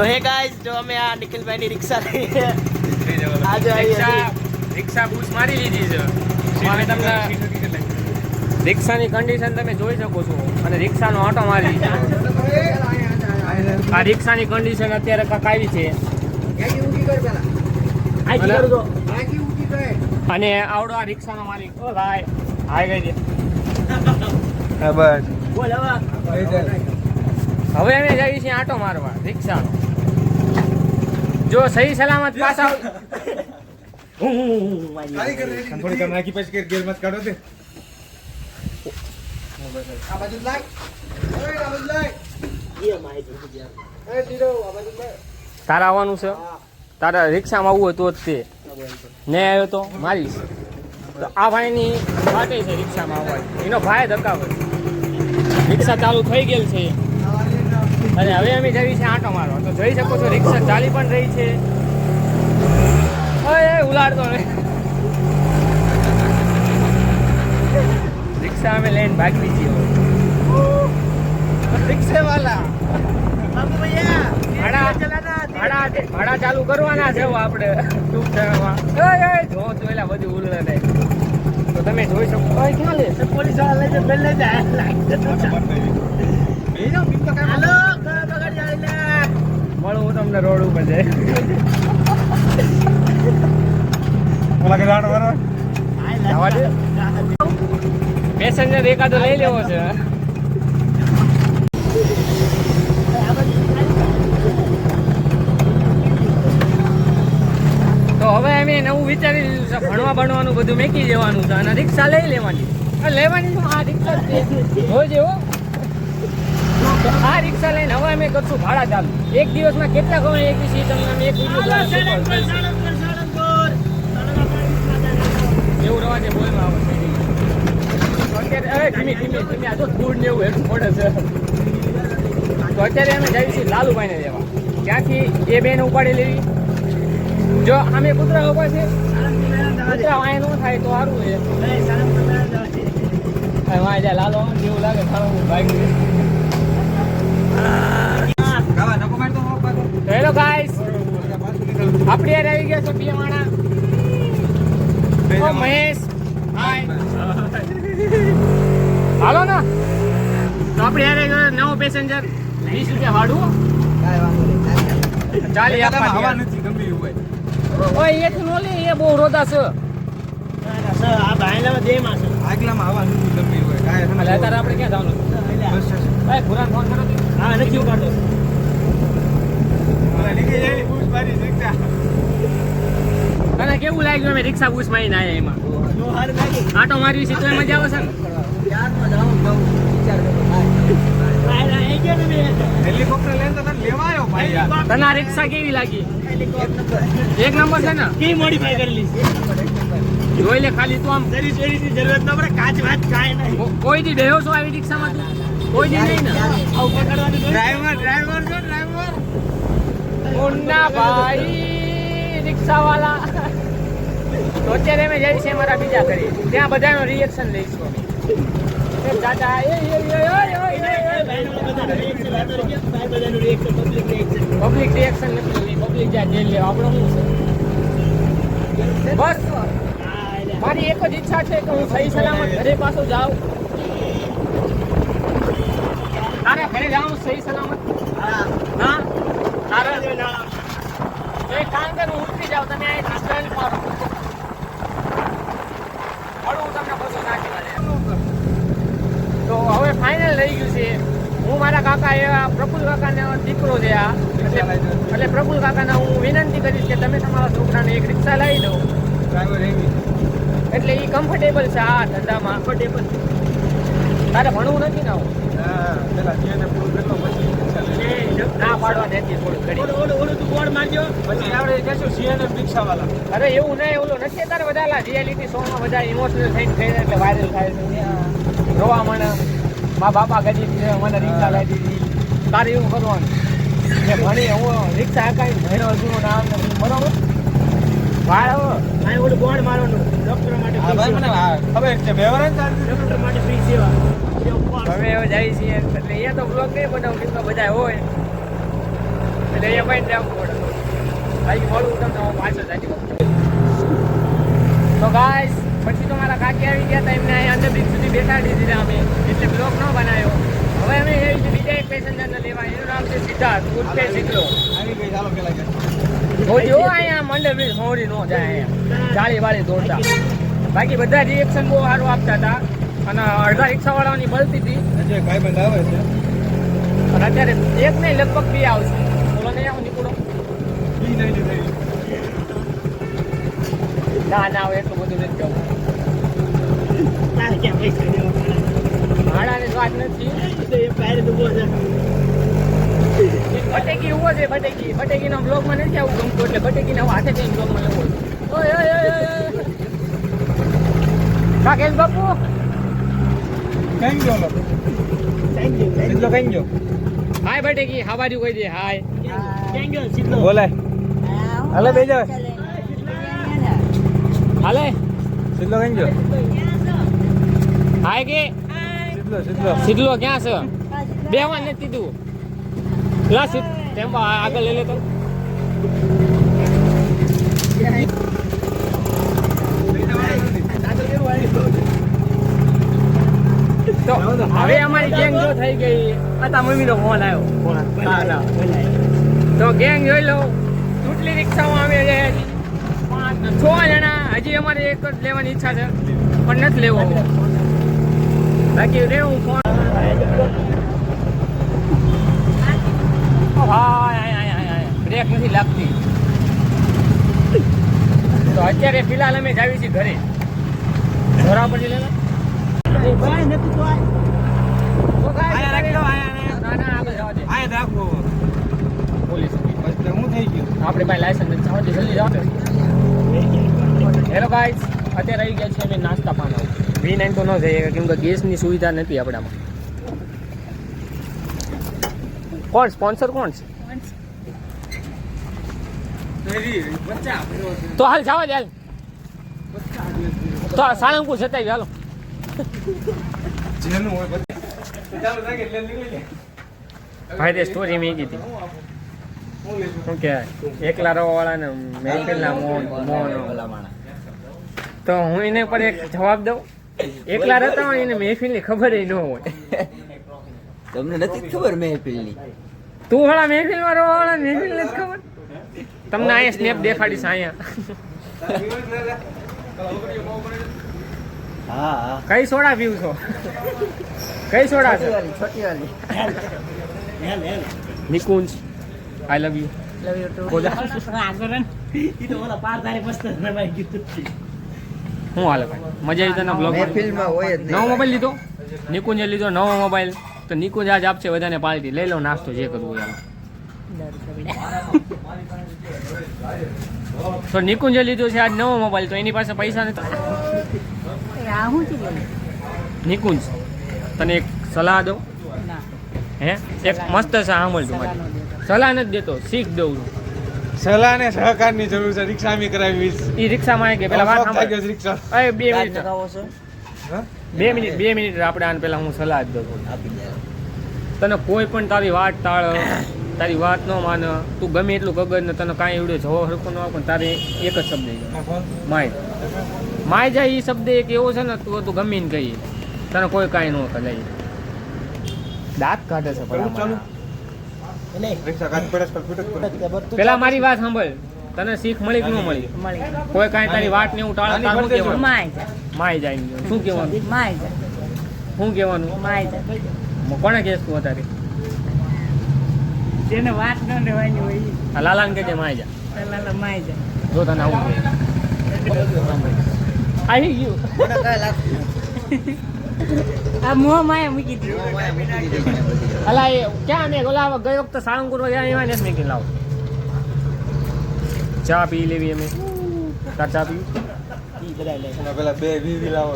તો હે ગાઈસ જો અમે આ નિખિલભાઈ ની રિક્ષા લઈએ આજે રિક્ષા રિક્ષા બૂસ મારી લીધી છે. અમે તમને રિક્ષાની કન્ડિશન તમે જોઈ શકો છો. અને રિક્ષાનો ઓટો મારી લીધો. આ રિક્ષાની કન્ડિશન અત્યારે કાંક આવી છે. અને આવડો આ રિક્ષાનો માલિક. ઓ ભાઈ હાય ગઈ બોલ હવે. હવે અમે જઈએ છીએ આટો મારવા રિક્ષાનો. જો સહી સલામત પાછા હું હું હું થોડી નાખી પછી ગેર મત કાઢો તે. એ મારી જલ્દી ગયા. તારા આવવાનું છે? તારા રિક્ષામાં આવવું હોય તો જ તે. ને આવ્યો તો? મારીશ તો આ ભાઈની વાટે છે રિક્ષામાં આવવાની. એનો ભાઈ ધકાવે રિક્ષા ચાલુ થઈ ગયેલ છે. અને હવે અમે જઈએ છીએ આંટો મારવા. તો જોઈ શકો છો રિક્ષા ચાલી પણ રહી છે. હવે ઉલાડતો રિક્ષા અમે લઈને ભાગી છીએ રિક્ષા વાલા ભાડા ચાલુ કરવાના છે આપણે. ટૂંક સમયમાં જો તો એલા બધું ઉલડે ને. તો તમે જોઈ શકો. ક્યાં લે? પોલીસવાળા લઈ જાય પહેલે જાય હાલો બગાડી આવીને મળું હું તમને રોડ ઉપર જાય. જવા દે. પેસેન્જર એકાદો લઈ લેવો છે. તો હવે અમે નવું વિચારી લીધું છે ભણવા ભણવાનું બધું મેકી દેવાનું છે અને રિક્ષા લઈ લેવાની. આ લેવાની તો આ રિક્ષા જ છે. તો આ રિક્ષા લઈને હવે અમે કરશું ભાડા ચાલુ. એક દિવસમાં કેટલા ગમે એક વિશે તમને અમે એક વીડિયો. એવું રવા દે બોલમાં આવે અત્યારે અરે ધીમે ધીમે ધીમે આ તો ફૂડ ને એવું હેઠું પડે છે. તો અત્યારે અમે જઈએ છીએ લાલુભાઈને લેવા ત્યાંથી એ બેન ઉપાડી લેવી. જો અમે કૂતરા ઊભા છે કૂતરા વાય ન થાય તો સારું છે. હવે લાલો જેવું લાગે સારું બાઈક ગાવા નકો માર તો હો પાછો હેલો ગાઈસ આપણે યાર આવી ગયા છે બે માણા. ઓ મહેશ હાય હાલો ના. તો આપણે યાર આવી ગયો નવો પેસેન્જર 20 રૂપિયા ભાડું ચાલી હવા આપવા નથી ગંભીર હોય. ઓય એ તું નો લે એ બહુ રોદા છે. આ ભાઈના દે માં છે આગલામાં હવા નથી ગંભીર હોય. કાઈ એટલે આપણે ક્યાં જવાનું? ભાઈ ફોન કરો. હા મારી રિક્ષા તને કેવું લાગ્યું? અમે રિક્ષા બુસમાં ના એમાં. આટો મારવી છે તો મજા આવે છે ને તને લેવા આવ્યો ભાઈ તને રિક્ષા કેવી લાગી? એક નંબર છે ને? કેવી મોડીફાઈ કરેલી? જોઈ લે ખાલી તું આમ. જરૂરત ન પડે કાચ વાત કાંઈ નહીં. કોઈ દી બેહો છો આવી રિક્ષામાં તું કોઈ નહીં ને આવું પકડવાનું જોઈએ. ડ્રાઈવર ડ્રાઈવર છો ડ્રાઈવર મુન્ના ભાઈ રિક્ષા તો અત્યારે અમે જઈએ છે મારા બીજા ઘરે ત્યાં બધાનો રિએક્શન લઈશું અમે દાદા એ. પબ્લિક રિએક્શન નથી પબ્લિક જ્યાં જેલ લેવા આપણો શું છે બસ મારી એક જ ઈચ્છા છે કે હું સહી સલામત ઘરે પાછો જાઉં તારા ઘરે જાઉં સહી સલામત. હા. તારા જો ના, તો એક કામ કર હું ઉતરી જાઉં. તમે આ સ્ટેન્ડ મારો મળું હું તમને બસો નાખી. તો હવે ફાઇનલ રહી ગયું છે. હું મારા કાકા એવા પ્રફુલ કાકાનો દીકરો છે આ. એટલે એટલે પ્રફુલ કાકાને હું વિનંતી કરીશ કે તમે તમારા છોકરાને એક રિક્ષા લાવી દો એટલે એ કમ્ફર્ટેબલ છે આ ધંધામાં. કમ્ફર્ટેબલ તારે ભણવું નથી ને આવું. અરે એવું નહીં ઓલું નથી અત્યારે બધા રિયાલિટી શોમાં વધારે ઇમોશનલ થઈને થઈ જાય એટલે વાયરલ થાય છે. રોવા મને મા બાપા ગરીબ છે મને રિક્ષા લઈ દીધી. તારે એવું કરવાનું? કે ભણી હું રિક્ષા હકાઈ ભણ્યો છું ને આમ બરોબર? વાળ અહીં ઓલું બોર્ડ મારવાનું. ડોક્ટરો માટે ખબર છે. વ્યવહાર ડોક્ટર માટે ફ્રી સેવા. હવે હવે જાય છીએ. અહીંયા તો બ્લોગ નહીં બનાવું કેમ કે બધા હોય. એટલે અહીંયા ભાઈ જવું પડે. ભાઈ મળું તમને હું પાછો જાતી તો ગાઈસ પછી તો મારા કાકી આવી ગયા હતા એમને અહીંયા અંદર સુધી બેસાડી દીધા અમે. એટલે બ્લોક ન બનાવ્યો. હવે અમે એ રીતે બીજા એક પેસેન્જરને લેવા એનું નામ છે સિદ્ધાર્થ. ઉર્ફે સિકલો આવી ગઈ ચાલો પેલા જો જો અહીંયા મંડળ બ્રિજ મોડી નો જાય અહીંયા જાળી વાળી દોડતા. બાકી બધા રિએક્શન બહુ સારું આપતા હતા. અને અડધા રિક્ષાવાળાની બળતી હતી. જે ભાઈબંધ આવે છે? અને અત્યારે એક નહીં લગભગ બે આવશે. બોલો નહીં આવું નીકળો. નહીં થઈ ના ના આવે એટલું બધું નથી જવું? ભાડાની વાત નથી. બટેકી ઊભો છે બટેકી બટેકીનો બ્લોગમાં નથી આવું ગમતું એટલે બટેકીને હાથે કઈ બ્લોગમાં લેવો ઓય ઓય ઓય ઓય ઓય. કાકેશ બાપુ. કઈ યુ થેન્ક યુ સિદ્ધો થેન્ક યુ હાય કઈ હાવ આર યુ કોઈ દે હાય થેન્ક યુ સીધો. બોલે હાલે બેજો હાલે સીધો કઈ યુ હાય કે સીધો સિદ્ધો સિદ્ધો ક્યાં છે? બેવા નથી તું લા તેમ આ- આગળ લઈ લે તો. હવે અમારી ગેંગ જો થઈ ગઈ. હતા મમ્મીનો ફોન આવ્યો. તો ગેંગ જોઈ લો. ચૂંટણી રિક્ષામાં અમે છે. છ જણા. હજી અમારે એક જ લેવાની ઈચ્છા છે. પણ નથી લેવો. બાકી રે હું ફોન બ્રેક નથી લાગતી. તો અત્યારે ફિલહાલ અમે જાવી છીએ ઘરે. ઘોડા પછી આપણે પાસે લાયસન્સ નથી જલ્દી જાઓ હેલો ગાઈસ અત્યારે આવી ગયા છે નાસ્તા પાના વી નાઇન તો ન જઈએ કેમ કે ગેસની સુવિધા નથી આપણામાં કોણ સ્પોન્સર કોણ તો હાલ જવા દે, હાલ. તો સાળંગપુર જતા હાલો. જેનું હોય ભાઈ તે સ્ટોરી મેં કીધી શું કહેવાય? એકલા રવા ને મહેફિલના મોહન મોહન તો હું એને પર એક જવાબ દઉં. એકલા રહેતા હોય એને મહેફિલની ખબર ન હોય. તમને નથી ખબર મહેફિલની? તું વાળા મહેફિલમાં રવા વાળા મહેફિલ નથી ખબર? તમને અહીંયા સ્નેપ દેખાડીશ અહીંયા. હા હા. કઈ સોડા પીવું છો? કઈ સોડા છે? છોટી વાલી હેલ, હેલ. Nikunj I love you love you too બોલા. આગળ ઈ તો ઓલા પાર તારે મસ્ત રમાઈ ગયું. હું હાલે ભાઈ? મજા આવી તને બ્લોગ મહેફિલમાં હોય જ નવો મોબાઈલ લીધો? નિકુંજે લીધો નવો મોબાઈલ તો નિકુંજ આજ આપશે બધાને પાર્ટી લઈ લો નાસ્તો જે કરવું હોય તો નિકુંજે લીધો છે આજ નવો મોબાઈલ તો એની પાસે પૈસા નથી. આ શું છે નિકુંજ તને એક સલાહ દઉં? હે? એક મસ્ત છે સાંભળ તું સલાહ નથી દેતો શીખ દઉં છું. સલાહ ને સહકારની જરૂર છે રિક્ષા અમે કરાવી એ રિક્ષામાં માં કે પેલા વાત સાંભળી સાંભળ રિક્ષા. અરે બે મિનિટ. લગાવો બે મિનિટ બે મિનિટ આપણે આને પેલા હું સલાહ જ દઉં. તને કોઈ પણ તારી વાત ટાળ તારી વાત ન માન તું ગમે એટલું ગગન ને તને કાંઈ એવડે જવો હરખો ન પણ તારે એક જ શબ્દ? માય. માય જાય એ શબ્દ એક એવો છે ને તું તું ગમી ને કહીએ તને કોઈ કાંઈ ન કરે દાંત કાઢે છે પણ પેલા મારી વાત સાંભળ. તને શીખ મળી કે ન મળી? કોઈ કાંઈ તારી વાત ને એવું ટાળા દેજો. કહેવાનું? માય જાય. માય જાય શું કહેવાનું. માય જાય. શું કહેવાનું? માય જાય. કોને કહેશ તું અત્યારે? જેને વાત ન રહેવાની હોય લાલાને કહેજે માય જા? લાલા માય જાય જો તને આવું આવી ગયું. આ મોહ માયા મૂકી દીધી. અલા એ ક્યાં મેં ઓલા ગયો વખતે સાળંગપુર ગયા એમાં નથી મેં લાવ. ચા પી લેવી અમે. તાર ચા પી? પેલા બે વીવી લાવો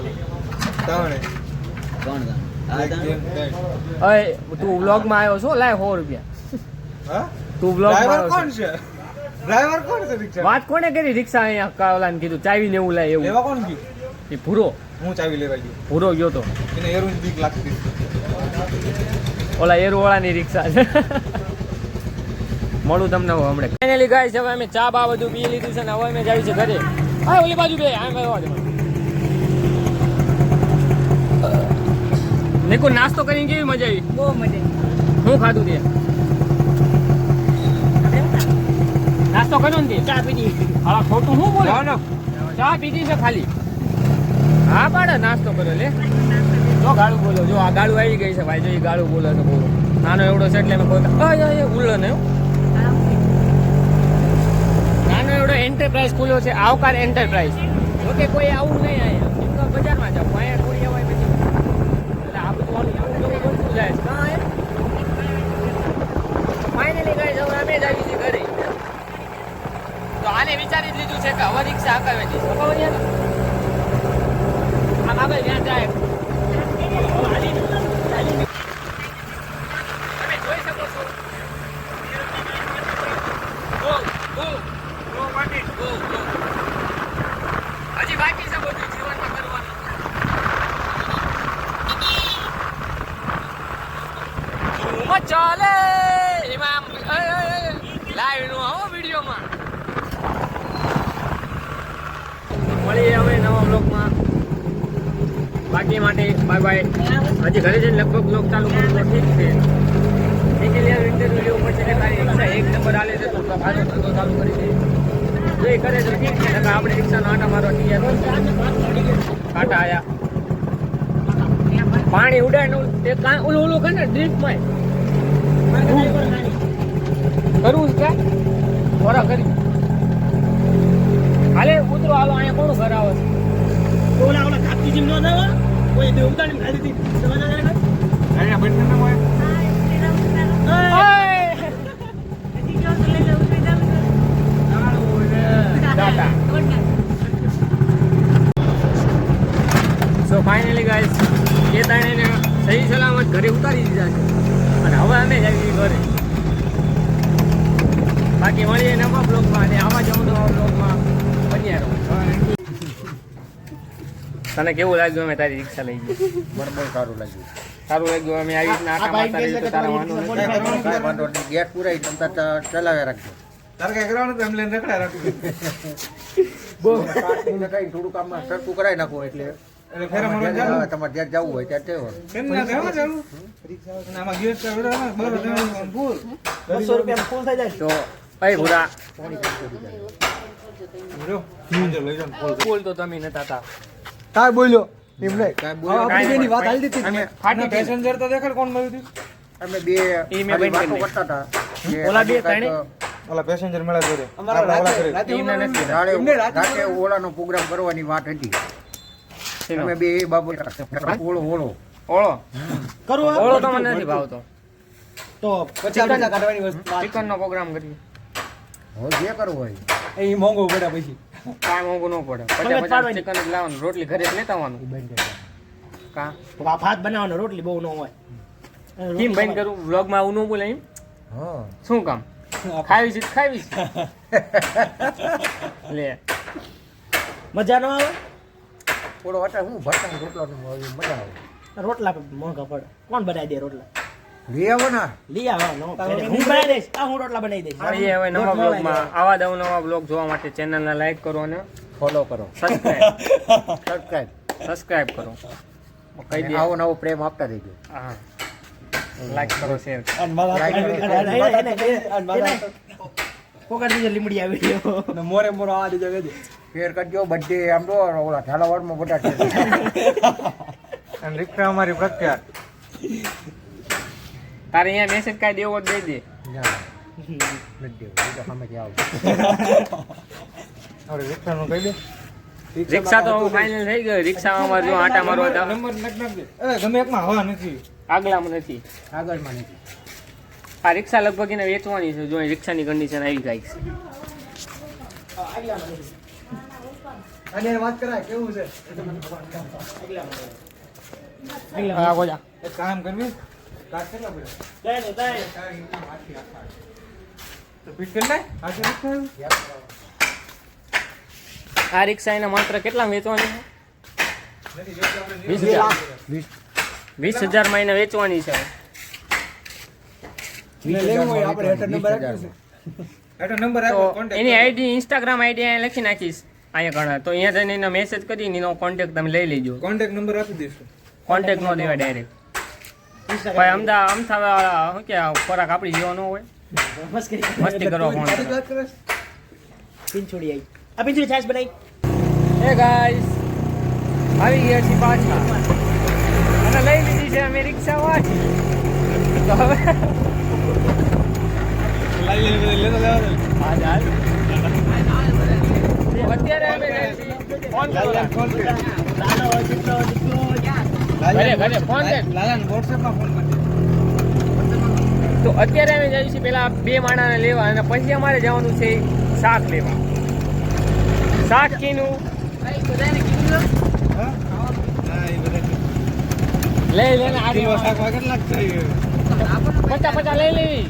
ત્રણે. ત્રણ. અય તું વ્લોગમાં આવ્યો છો? લાય સો રૂપિયા. હા? તું વ્લોગમાં ડ્રાઈવર કોણ છે. ડ્રાઈવર કોણ છે રિક્ષા વાત કોણે કરી? રિક્ષા અહીંયા કાવલાને કીધું ચાવી ને એવું લાય એવું. લેવા કોણ ગયું? એ ભૂરો. હું ચાવી લેવા ગયો. ભૂરો ગયો તો. એને એરું બીક લાગતી ઓલા એરુવાળાની રિક્ષા છે. મળું તમને હવે હમણાં. ફાઇનલી ગાઈસ હવે અમે ચા બા બધું પી લીધું છે ને હવે અમે જાવી છે ઘરે. હા ઓલી બાજુ બે આમ છે નિકુ નાસ્તો કરીને કેવી મજા આવી? બહુ મજા આવી. શું ખાધું તે આપણે શું ખાધું? નાસ્તો કર્યો ને ચા પીધી. હા ખોટું શું બોલે? ચા પીધી છે ખાલી. હા પાડે નાસ્તો કર્યો લે. જો ગાળું બોલો જો આ ગાળું આવી ગઈ છે ભાઈ જો એ ગાળું બોલે છે બહુ નાનો એવડો છે એટલે મેં કોઈ અય ઉલ્લો ને નાનો એવડો એન્ટરપ્રાઇઝ ખુલ્યો છે આવકાર એન્ટરપ્રાઇઝ ઓકે કોઈ આવું નહીં અહીંયા તો બજારમાં જાવ અહીંયા થોડી અવાય પછી. એટલે આ બધું બનતું જાય છે. ફાઇનલી હવે અમે જ આવી છીએ ઘરે. તો આને વિચારી જ લીધું છે કે હવે રિક્ષા હકાવે ખબર છે આમ આગળ જ્યાં જાય તમે જોઈ શકો છો ગો ગો ગો માટે ગો ગો હજી બાકી છે બધું જીવનમાં કરવાનું ધૂમ ચાલે એમાં આમ લાઈવનું આવો વિડીયોમાં મળીએ હવે નવા બ્લોગમાં બાકી માટે બાય બાય. હજી ઘરે જઈને લગભગ લોક ચાલુ કરું તો ઠીક છે. ઇન્જિનિયર ઇન્ટરવ્યુ લેવું પડશે એક નંબર આલે છે તો ખાધો ધંધો ચાલુ કરી દે. એ કરે તો ઠીક છે. આપણે રિક્ષાનો આટા મારવા તૈયાર કાંટા આયા. પાણી ઉડાડ તે કાં ઓલું ઓલું કરે ને ડ્રીપમાં કરવું છે ખોરા કરી હાલે, ઉતરો, હાલો, અહીંયા કોનું ઘર ઓલા જાવ સો ફાઇનલી ગાઈસ એ તાણે સહી સલામત ઘરે ઉતારી દીધા છે. અને હવે અમે જ આવી ઘરે. બાકી મળીએ નવા બ્લોગમાં અને આવા જ નવા બ્લોગમાં બન્યા રહો તને કેવું લાગ્યું અમે તારી રિક્ષા લઈ ગઈ? મને બહુ સારું લાગ્યું. સારું લાગ્યું અમે આવી રીતના આખા મારતા રહીએ તો તારા વાંધો નથી. ગેટ વાંધો નહીં ગેસ પુરાઈ ચલાવ્યા રાખજો. તારે કઈ કરવાનું તો એમ લઈને રખડા રાખવું કાઢીને કાંઈ થોડુંક આમાં સરખું કરાવી નાખો એટલે. તમારે જ્યાં જવું હોય ત્યાં. કેમ તો ભૂરા ફૂલ. ફૂલ તો તમે નતા તા. કાંઈ બોલ્યો? એમ નહીં. કાંઈ બોલો કાંઈ નહીં. નહીં, વાત હાલી દીધી તમે. ફાટી પેસેન્જર તો દેખાડ કોણ મળ્યું હતું? અમે બે ઈમે બંધ વાતો કરતા હતા. ઓલા બે કાંઈક ઓલા પેસેન્જર મળ્યા જોડે. અમારા ઓલા રાતે- કરી. રાતે રાતે ઓલાનો પ્રોગ્રામ કરવાની વાત હતી. અમે બે એ બાબુ ઓળો ઓળો. ઓળો. કરવું ઓળો તો મને નથી ભાવતો. તો પછી કાઢવાની વસ્તુ ચિકન નો પ્રોગ્રામ કરીએ. હવે જે કરવું હોય. એ મોંઘું પડ્યા પછી. કાંઈ મોંઘું ન પડે. પચાસ પચાસ ચિકન જ લાવવાનું રોટલી ઘરે જ લેતા આવવાનું. કા? ભાત બનાવવાનો રોટલી બહુ ન હોય. કેમ બંધ કરું? વ્લોગમાં આવું ન બોલે એમ? હા. શું કામ? ખાવી છે ખાવી છે. લે. મજા ન આવે? થોડો હતા હું ભરતા રોટલા મજા આવે. રોટલા મોંઘા પડે. કોણ બનાવી દે રોટલા? લઈ આવો ને. લઈ આવો હું બનાવી દઈશ આ હું રોટલા બનાવી દઈશ. મળીએ હવે નવા બ્લોગમાં આવા. દવ નવા બ્લોગ જોવા માટે ચેનલને લાઈક કરો અને ફોલો કરો. સબસ્ક્રાઇબ સબસ્ક્રાઈબ સબસ્ક્રાઇબ કરો. કહી દે. આવો નવો પ્રેમ આપતા રહેજો. હા. લાઈક કરો શેર અને મારા પોકાર દીજો લીમડી આવી ગયો મોરે મોરો આ દીજો વેદે શેર કરજો બધે આમ તો ઓલા ઝાલાવાડમાં બધા છે. અને રિક્ષા અમારી પ્રખ્યાત. તારે અહીંયા મેસેજ કાંઈ દેવો જ દઈ દે. રિક્ષા તો ફાઇનલ થઈ ગયો. રિક્ષામાં જો આટા મારવા હતા નંબર નાખ નાખ દે એ ગમે એકમાં હવા નથી. આગલામાં નથી. આગળમાં નથી. આ રિક્ષા લગભગ એને વેચવાની છે. જો રિક્ષાની કન્ડિશન આવી ગઈ છે અને વાત કરાય કેવું છે? કામ કરવી. આ રિક્ષા એના માત્ર કેટલા વેચવાની છે? વીસ હજાર. એને વેચવાની છે. લેવું હોય આપણે હેઠળ નંબર વીસ આપ્યો છે એનો નંબર તો આપો કોન્ટેક્ટ એની આઈડી ઇન્સ્ટાગ્રામ આઈડી અહીંયા લખી નાખીશ. અહીંયા ઘણા. તો અહીંયા જઈને મેસેજ કરીને એનો કોન્ટેક્ટ તમે લઈ લેજો. કોન્ટેક્ટ નંબર આપી દઈશું. કોન્ટેક્ટ નો દેવા ડાયરેક્ટ ભાઈ અમદા અમથા શું કે ખોરાક આપણી જેવો ન હોય. મસ્તી કરો ફોન? પિંછોડી આવી આ પિંછોડી છાશ બનાવી એ ગાઈસ આવી ગયા છીએ પાછા. અને લઈ લીધી છે અમે રિક્ષા વાળી તો હવે અત્યારે અમે ફોન કરો ફોન કરી તો અત્યારે અમે જઈએ છીએ પેલા બે માણાને લેવા અને પછી અમારે જવાનું છે શાક લેવા. શાક કીનું. લઈ શાકમાં પચાસ પચાસ લઈ લેવી.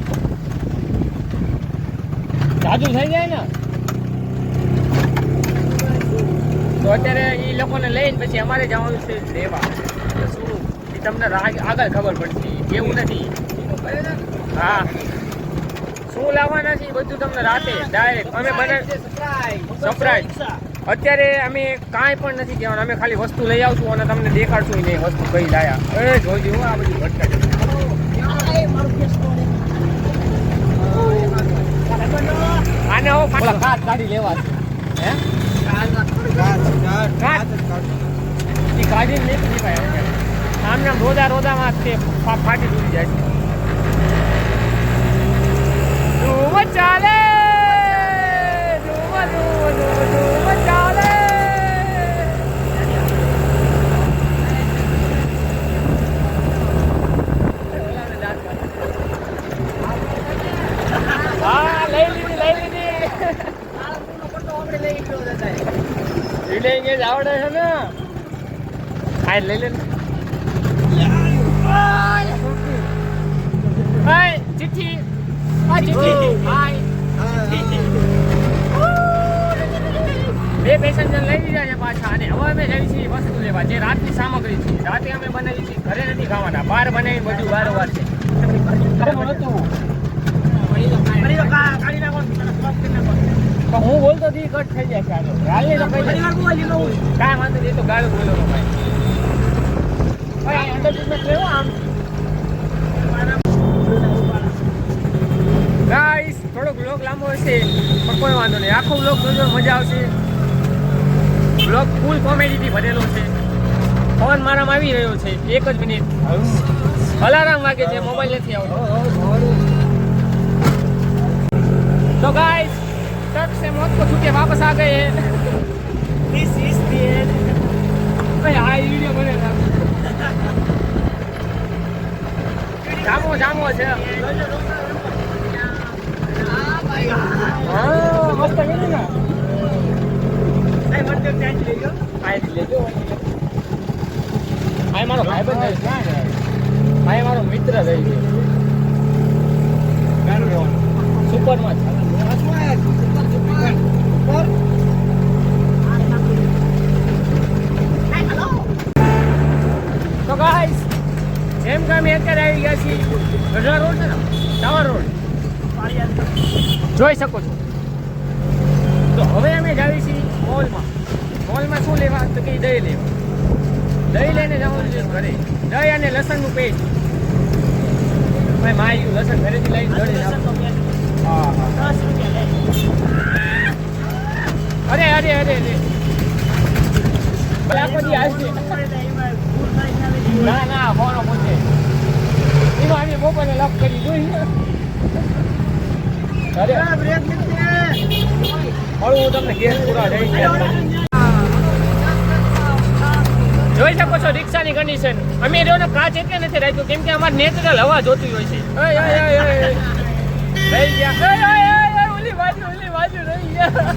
જાજુ થઈ જાય ને. તો અત્યારે એ લોકોને લઈને પછી અમારે જવાનું છે લેવા. એ તમને રાહ આગળ ખબર પડશે એવું નથી. હા. શું લાવવાના છે બધું તમને રાતે ડાયરેક્ટ અમે બને સરપ્રાઈઝ અત્યારે અમે કાંઈ પણ નથી કહેવાનું. અમે ખાલી વસ્તુ લઈ આવશું અને તમને દેખાડશું નહીં વસ્તુ કઈ લાયા. એ જોજો આ બધી ભટકા આને હો કાચ કાઢી લેવા છે. હે? કાઢીને નહીં પીવાય હવે. આમ નામ રોદા રોદામાં તે ફાટી તૂટી જાય છે ધૂમ ચાલે ધૂમ ધૂમ ધૂમ ધૂમ ચાલે આવડે છે ને હા, લઈ લે ને. આ ચિઠ્ઠી હાય બે પેસેન્જર લઈ લીધા છે પાછા અને હવે અમે જઈએ છીએ વસ્તુ લેવા. જે રાતની સામગ્રી છે. રાતે અમે બનાવી છીએ. ઘરે નથી ખાવાના. બહાર બનાવી બધું વારંવાર છે. હું બોલતો હતી કટ થઈ જાય. કાંઈ વાંધો નહીં તો ગાળ બોલો ભાઈ ભાઈ અંદર બિઝનેસ લેવો આમ ગાઈસ થોડોક બ્લોગ લાંબો હશે પણ કોઈ વાંધો નહીં. આખો બ્લોગ જોજો મજા આવશે. બ્લોગ ફૂલ કોમેડીથી ભરેલો છે. ફોન મારામાં આવી રહ્યો છે એક જ મિનિટ અલાર્મ વાગે છે મોબાઈલ નથી આવતો. તો ગાઈસ તક સે મોત કો છૂટે વાપસ આ ગયે. દિસ ઇઝ ધ એન્ડ ભાઈ આ વિડિયો બને જામો જામો છે. હા મસ્ત કરી ને. મારો ભાઈબંધ રહે છે. આ મારો મિત્ર રહી ગયો સુપરમાં છે. તો ગાઈસ જેમ કે અમે અત્યારે આવી ગયા છીએ ગઢડા રોડ છે ને ટાવર રોડ. જોઈ શકો છો. તો હવે અમે જાવી છીએ મોલમાં. મોલમાં શું લેવા? તો કે દહીં લેવા. દહીં લઈને જવાનું છે ઘરે. દહીં અને લસણનું પેસ્ટ. ભાઈ માર્યું લસણ ઘરેથી લઈને નાખો. હા હા. દસ રૂપિયા અરે અરે અરે અરે. આખો દી હાલશે. ને. ના ફોનો પૂછે એમાં અમે બપોરે લપ કરી જોઈ અરે આ બ્રેક લીધી. મળું હું તમને ગેસ પૂરા જોઈ શકો છો રિક્ષાની કન્ડિશન અમે રહ્યો કાચ એટલે નથી રાખ્યું કેમ કે અમારે નેચરલ હવા જોતી હોય છે. રહી ગયા ઓલી બાજુ ઓલી બાજુ રહી ગયા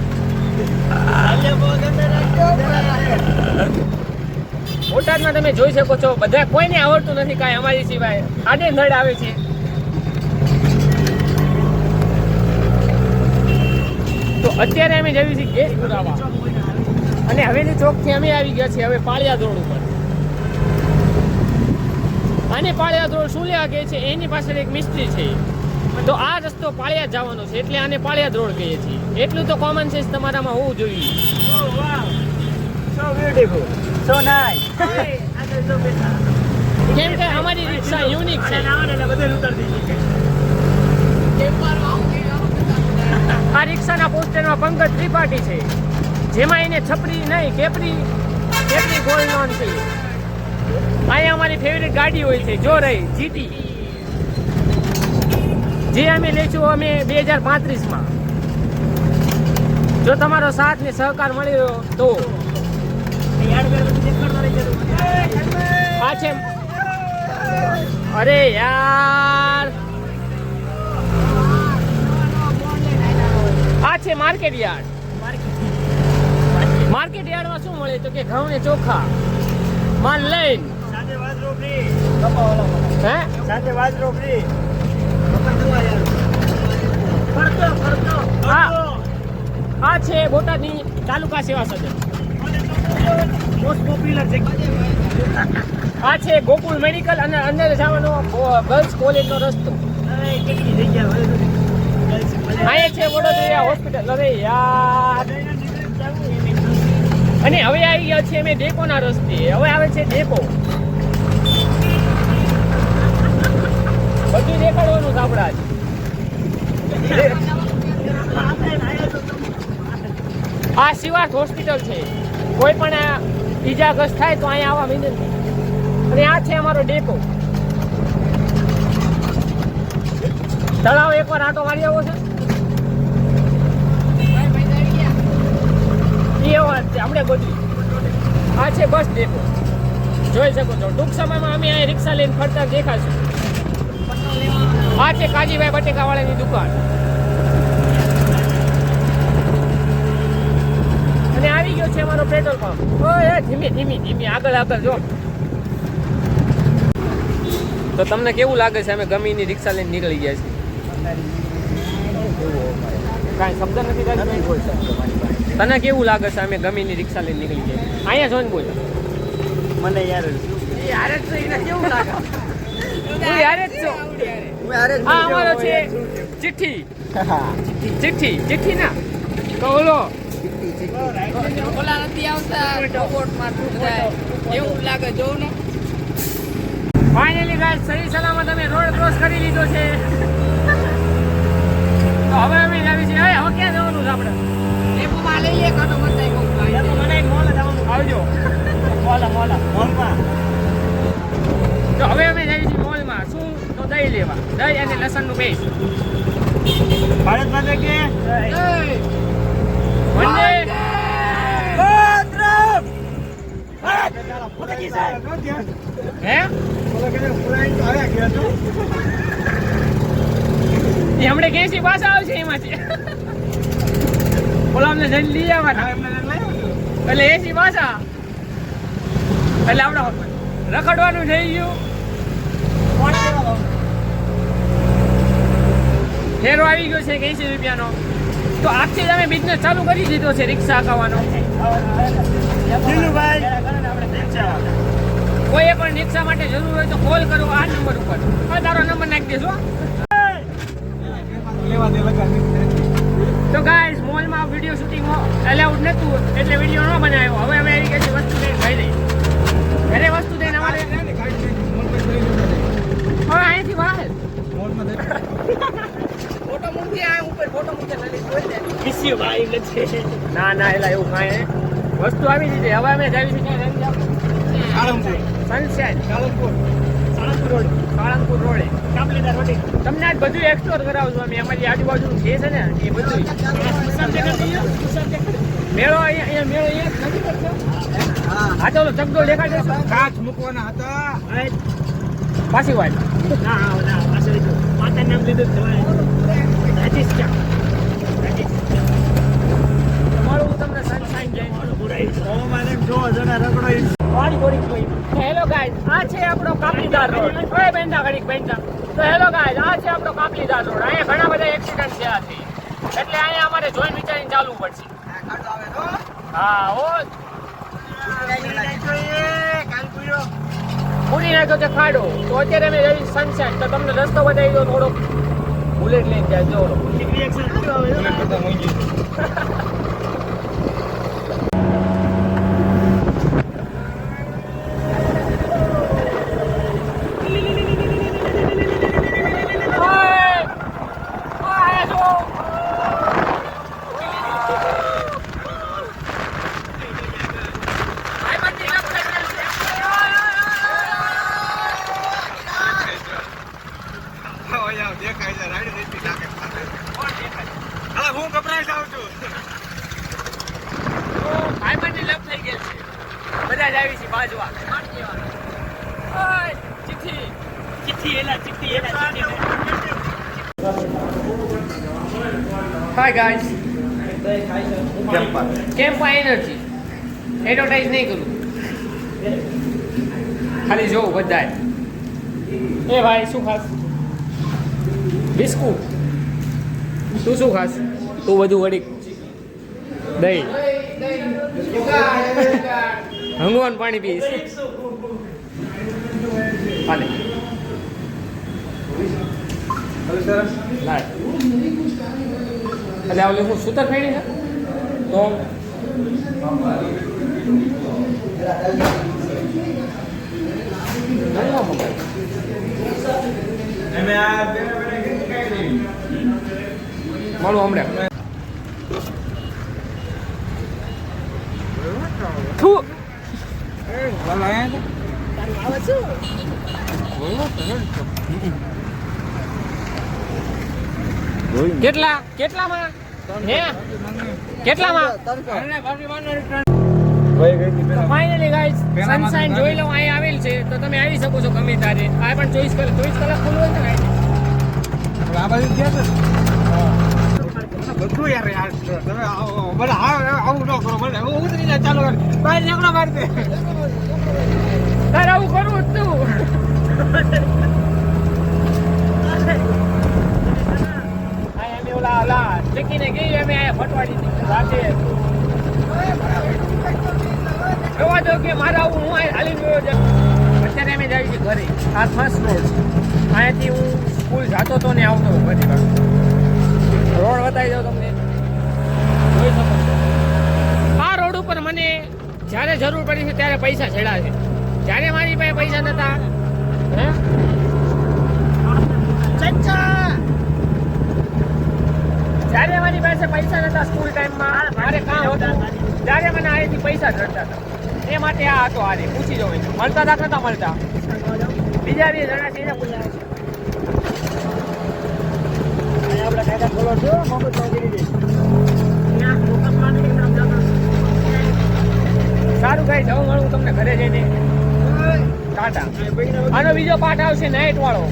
બોટાદમાં તમે જોઈ શકો છો. બધા કોઈને આવડતું નથી કાંઈ અમારી સિવાય. આડે નળ આવે છે. તો અત્યારે અમે જઈએ છીએ ગેટ પુરાવા. અને હવેલી ચોકથી અમે આવી ગયા છીએ હવે પાળિયા રોડ ઉપર. આને પાળિયા ધોળ શું લેવા કહે છે? એની પાછળ એક મિસ્ત્રી છે. તો આ રસ્તો પાળિયા જવાનો છે, એટલે આને પાળિયા ધોળ કહીએ છીએ. એટલું તો કોમન સેન્સ તમારામાં હોવું જોઈએ. Beautiful. Nice. કેમ કે અમારી રિક્ષા યુનિક છે આ રિક્ષાના પોસ્ટરમાં પંકજ ત્રિપાઠી છે જેમાં એને છપરી નહીં, કેપરી કેપરી ગોલ્ડ લોન છે અહીંયા અમારી ફેવરેટ ગાડી હોય છે, જો રહી જીટી જે અમે લઈશું અમે બે હજાર પાંત્રીસમાં જો તમારો સાથ ને સહકાર મળ્યો તો આ છે અરે યાર. આ છે માર્કેટ યાર્ડ. માર્કેટ યાર્ડમાં શું મળે તો કે ઘઉં ને ચોખા. માલ લઈને. હે? સાથે વાજરો. ફરતો. આ છે બોટાદની તાલુકા સેવા સદન. Most પોપ્યુલર જગ્યા. આ છે ગોકુલ મેડિકલ અને અંદર જવાનો ગર્લ્સ કોલેજનો રસ્તો. કેટલી જગ્યા. અહીંયા છે વડોદરા હોસ્પિટલ. અરે યાર. અને હવે આવી ગયા છે અમે ડેકોના રસ્તે. હવે આવે છે ડેપો. બધું દેખાડવાનું આપણા આ શિવાર્થ હોસ્પિટલ છે. કોઈ પણ ઈજાગ્રસ્ત થાય તો અહીંયા આવવા વિનંતી અને આ છે અમારો ડેપો. તળાવ એકવાર આટો મારી આવો છે. આપણે બધું આ છે બસ ડેપો. જોઈ શકો છો. ટૂંક સમયમાં અમે અહીં રિક્ષા લઈને ફરતા દેખાશું. આ છે કાજીભાઈ બટેકા વાળાની દુકાન. અને આવી ગયો છે અમારો પેટ્રોલ પંપ. ઓય ધીમી ધીમી ધીમી આગળ આગળ જો. તો તમને કેવું લાગે છે અમે ગમીની રિક્ષા લઈને નીકળી ગયા છીએ? કાંઈ શબ્દ નથી તને કેવું લાગે છે અમે ગમીની રિક્ષા લઈને નીકળી ગયા અહીંયા જોઈને બોલ. મને યાર યાર જ એને કેવું લાગે? હું યાર જ છું. આ અમારો છે ચિઠ્ઠી. ચિઠ્ઠી ચિઠ્ઠી ના. તો ઓલો ઓલા નથી આવતા રોબોટમાં એવું લાગે જોઉં ને ફાઇનલી ગાઈસ સહી સલામત અમે રોડ ક્રોસ કરી લીધો છે તો હવે અમે આવી છીએ હવે ક્યાં જવાનું છે આપણે ડેપોમાં લઈ લે કોક ભાઈ. મને એક મોલ. આવજો મોલા મોલા મોલમાં. તો હવે અમે જઈએ છીએ મોલમાં શું તો દહીં લેવા દહીં અને લસણનું પેસ્ટ ભારત માતા કે વંદે માતરમ! ભારત માતા કી જય. હે એ હમણે કેસી પાછા આવશે એમાંથી. ઓલા અમને જઈને લઈ આવવાના. એટલે એસી પાછા. એટલે આપણે રખડવાનું થઈ ગયું. ફેરો આવી ગયો છે એસી રૂપિયાનો? તો આજથી તમે બિઝનેસ ચાલુ કરી દીધો છે રિક્ષા હકાવવાનો કોઈ કોઈએ પણ રિક્ષા માટે જરૂર હોય તો કોલ કરો આ નંબર ઉપર. હવે તારો નંબર નાખી દેજો. તો ગાઈસ મોલમાં વીડિયો શૂટિંગ અલાઉડ નહોતું એટલે વીડિયો ન બનાવ્યો. હવે અમે આવી ગયા વસ્તુ લઈને ખાઈ લઈ ઘરે વસ્તુ લઈને અમારે હવે અહીંયાથી બહાર ફોટો ભાઈ, નથી. ના ના એલા એવું કાંઈ વસ્તુ આવી દીધી હવે અમે જાવી છીએ સાળંગપુર. સનશાઇન સાળંગપુર. સાળંગપુર રોડ. સાળંગપુર રોડે. કાપલીદાર રોડે. તમને આજ બધું એક્સપ્લોર કરાવશું અમે. અમારી આજુબાજુ જે છે ને એ બધું. મેળો અહીંયા અહીંયા મેળો અહીંયા નજીક જ હા ચાલો ચકડોળ દેખાડે છે. કાચ મૂકવાના હતા. પાછી વાત. ના, ના, પાછળ માતા નામ લીધું થોડીક જોઈ. હેલો ગાઈઝ આ છે આપણો કાપલીદાર રોડ. ઓય ઘડીક બેંડા તો હેલો ગાઈઝ આ છે આપણો કાપલીદાર રોડ. અહીંયા ઘણા બધા એક્સિડન્ટ થયા છે. એટલે અહીંયા અમારે જોઈને વિચારીને ચાલવું પડશે. હા ઓ પૂરી નાખ્યો છે ખાડો? તો અત્યારે અમે જઈ સનસેટ તો તમને રસ્તો બતાવી દો થોડો બુલેટ લઈને જાય જો ઓલો. બુલેટ કરતા મોંઘી દેખાય છે રાઈડ નથી લાગે હવે હું ગભરાઈ જાઉં છું ભાઈબંધની લપ થઈ ગઈ છે બધા જ આવી છે બાજવા ઓય, ચિઠ્ઠી ચિઠ્ઠી એલા ચિઠ્ઠી એલા hi guys Campa energy advertise નહીં કરું. ખાલી જોઉં બધાય. એ ભાઈ શું ખાસ? બિસ્કુટ. તું શું ખાસ? તું બધું વડી. દહીં. હંગવાનું પાણી પીશ. હાલે. લાય. એટલે ઓલી હું સૂતર ફેડી છે? તો મળું હમણાં. થુ. આયા કેટલા? કેટલામાં? હે? કેટલામાં? ફાઇનલી ગાઈસ સનસાઇન જોઈ લો અહીં આવેલ છે. તો તમે આવી શકો છો ગમે ત્યારે. આ પણ ચોવીસ કલાક ચોવીસ કલાક ખુલ્લું હોય ને આ બાજુ ગયા છે? બધું યાર યાર તમે હા આવું ન કરો ભલે. હું ઉતરી જાય ચાલો બહાર નીકળો બહાર તે. તારે આવું કરવું તું આ એમે ઓલા ચીકીને ગઈ એમે આ ફટવાડી રાતે જોવા દો કે મારા હું ગયો છે અત્યારે અમે જાય છે ઘરે આ ફર્સ્ટ રોડ અહીંયાથી હું સ્કૂલ જાતો હતો ને આવતો રોડ બતાવી દઉં તમને આ રોડ ઉપર મને જ્યારે જરૂર પડી છે ત્યારે પૈસા છેડા છે. જ્યારે મારી પાસે પૈસા નતા, હે ચચ્ચા જ્યારે મારી પાસે પૈસા નતા સ્કૂલ ટાઈમમાં મારે કામ હતું. ત્યારે મને આએથી પૈસા જડતા હતા. એ માટે આ હતો આરે પૂછી જો મળતા હતા નતા મળતા? બીજા બે જણા છે એને પૂછ્યા સારું કઈ જવું મળું તમને ઘરે જઈને. ટાટા. આનો બીજો પાઠ આવશે નાઇટ વાળો.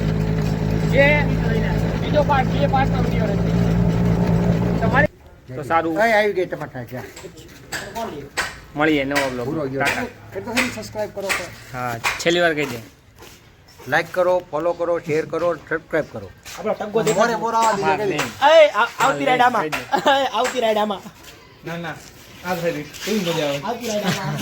જે બીજો પાઠ બે પાર્ટનો વીડિયો રહેશે તો સારું. કઈ આવી ગઈ ટમાટા ક્યાં મળીએ નવો બ્લોગ સબસ્ક્રાઇબ કરો હા છેલ્લી વાર કહી દે. લાઈક કરો ફોલો કરો શેર કરો સબસ્ક્રાઇબ કરો. આપણો ટંકો મોરે મોર આવા દીધો કરી. એ આવતી રાઈડ આમાં. આવતી રાઈડ આમાં. ના ના. આ થઈ કેવી મજા આવે? આવતી રાઈડ આમાં.